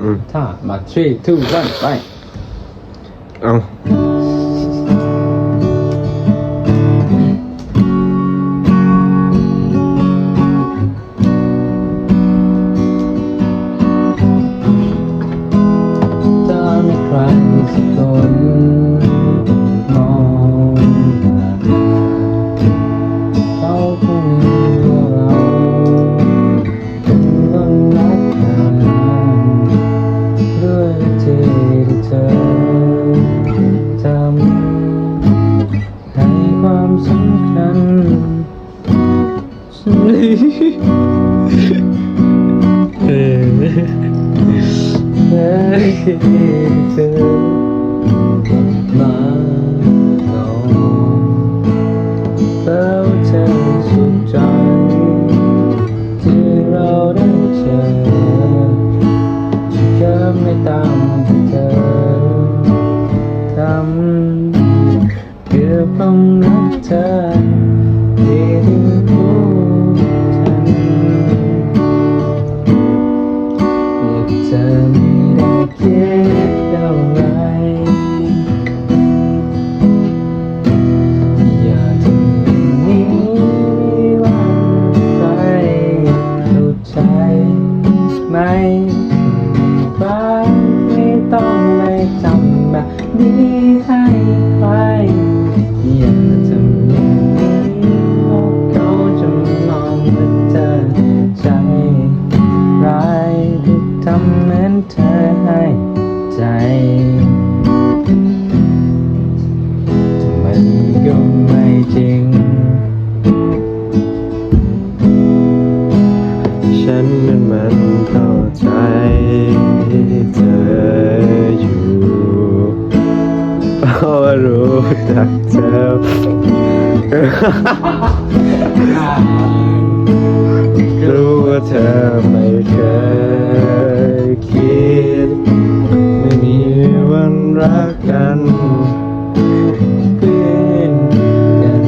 อืมถ้ามา three two one ไเออแค่ที่เธอมาลองแล้วเธอสุขใจที่เราได้เจอก็ไม่ตามที่เธอทำเกือบต้องรักเธอ ต้องไปทำแบบนี้ให้ใครอย่าทำอย่างนี้เพราะเขาจะมองว่าเธอใจร้ายที่ทำเหมือนเธอให้ใจะว่ารู้จักเธอรู้ว่าเธอไม่เคยคิด ไม่มีวันรักกันเพื่อนกัน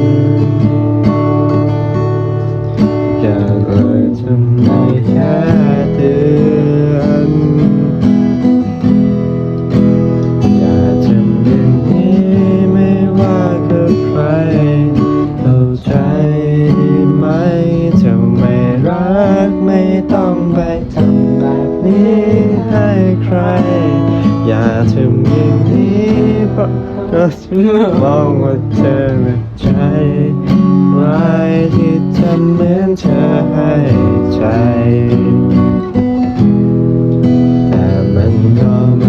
อยากเลยทำได้แค่ ทำอย่างนี้เพราะก็มองว่าเธอเป็นใจร้ายที่ทำเหมือนเธอให้ใจแต่มันก็ไม่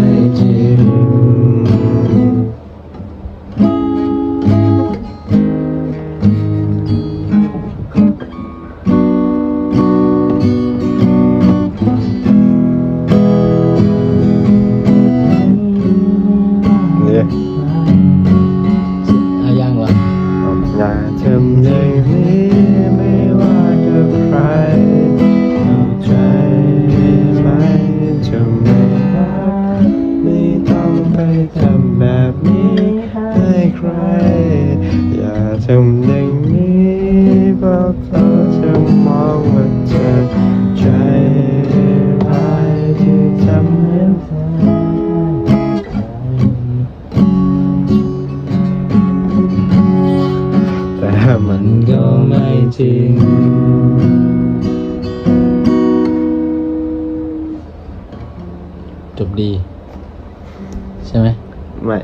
จริง จบดี ใช่ไหมไม่